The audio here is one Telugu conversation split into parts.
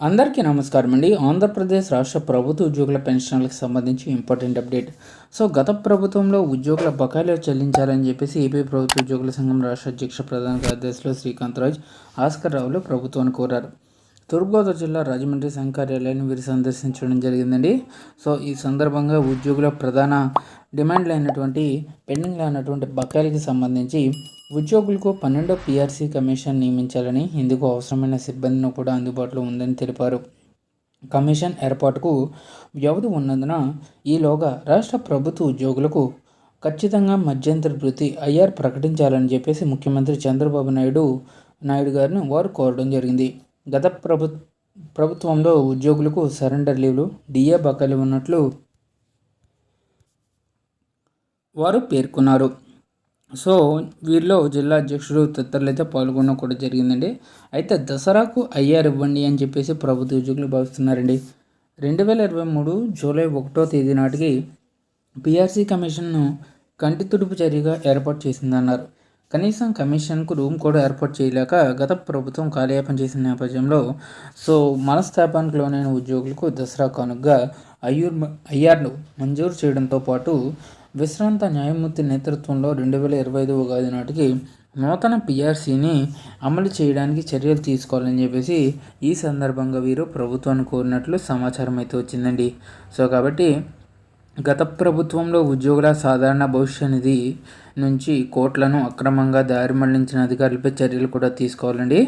అందరికీ నమస్కారం అండి. ఆంధ్రప్రదేశ్ రాష్ట్ర ప్రభుత్వ ఉద్యోగుల పెన్షన్లకు సంబంధించి ఇంపార్టెంట్ అప్డేట్. సో గత ప్రభుత్వంలో ఉద్యోగుల బకాయిలు చెల్లించాలని చెప్పేసి ఏపీ ప్రభుత్వ ఉద్యోగుల సంఘం రాష్ట్ర అధ్యక్ష ప్రధాన కార్యదర్శులు శ్రీకాంత్ రాజ్ ఆస్కర్ రావులు ప్రభుత్వాన్ని కోరారు. తూర్పుగోదావరి జిల్లా రాజమండ్రి సంఘ కార్యాలయాన్ని వీరు సందర్శించడం జరిగిందండి. సో ఈ సందర్భంగా ఉద్యోగుల ప్రధాన డిమాండ్లు అయినటువంటి పెండింగ్లో అయినటువంటి బకాయిలకి సంబంధించి ఉద్యోగులకు పన్నెండో పిఆర్సీ కమిషన్ నియమించాలని ఇందుకు అవసరమైన సిబ్బందిని కూడా అందుబాటులో ఉందని తెలిపారు. కమిషన్ ఏర్పాటుకు వ్యవధి ఉన్నందున ఈలోగా రాష్ట్ర ప్రభుత్వ ఉద్యోగులకు ఖచ్చితంగా మధ్యంతర వృత్తి ఐఆర్ ప్రకటించాలని చెప్పేసి ముఖ్యమంత్రి చంద్రబాబు నాయుడు నాయుడు గారిని వారు కోరడం జరిగింది. గత ప్రభు ప్రభుత్వంలో ఉద్యోగులకు సరెండర్ లీవ్లు డిఏ బకాయిలు ఉన్నట్లు వారు పేర్కొన్నారు. సో వీరిలో జిల్లా అధ్యక్షుడు తదితరులు అయితే పాల్గొనడం కూడా జరిగిందండి. అయితే దసరాకు ఐఆర్ ఇవ్వండి అని చెప్పేసి ప్రభుత్వ ఉద్యోగులు భావిస్తున్నారండి. రెండు వేల ఇరవై మూడు జూలై ఒకటో తేదీ నాటికి పిఆర్సీ కమిషన్ను కంటి తుడుపు చర్యగా ఏర్పాటు చేసిందన్నారు. కనీసం కమిషన్కు రూమ్ కూడా ఏర్పాటు చేయలేక గత ప్రభుత్వం కాలయాపన చేసిన నేపథ్యంలో సో మనస్థాపానికి లోనైన ఉద్యోగులకు దసరా కానుకగా అయ్యూర్ ఐఆర్ను మంజూరు చేయడంతో పాటు విశ్రాంత న్యాయమూర్తి నేతృత్వంలో రెండు వేల ఇరవై ఐదు ఉగాది నాటికి నూతన పిఆర్సీని అమలు చేయడానికి చర్యలు తీసుకోవాలని చెప్పేసి ఈ సందర్భంగా వీరు ప్రభుత్వాన్ని కోరినట్లు సమాచారం అయితే వచ్చిందండి. సో కాబట్టి గత ప్రభుత్వంలో ఉద్యోగుల సాధారణ భవిష్య నిధి నుంచి కోట్లను అక్రమంగా దారి మళ్ళించిన అధికారులపై చర్యలు కూడా తీసుకోవాలండి.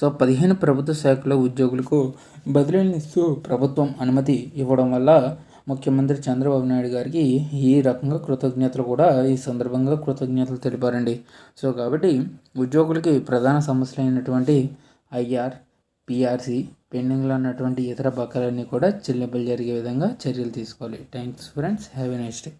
సో పదిహేను ప్రభుత్వ శాఖలో ఉద్యోగులకు బదిలీలు ఇస్తూ ప్రభుత్వం అనుమతి ఇవ్వడం వల్ల ముఖ్యమంత్రి చంద్రబాబు నాయుడు గారికి ఈ రకంగా కృతజ్ఞతలు కూడా ఈ సందర్భంగా కృతజ్ఞతలు తెలిపారండి. సో కాబట్టి ఉద్యోగులకి ప్రధాన సమస్యలు అయినటువంటి ఐఆర్ పిఆర్సి పెండింగ్లో ఉన్నటువంటి ఇతర బకాలన్నీ కూడా చెల్లింపులు జరిగే విధంగా చర్యలు తీసుకోవాలి. Thanks friends. Have a nice day.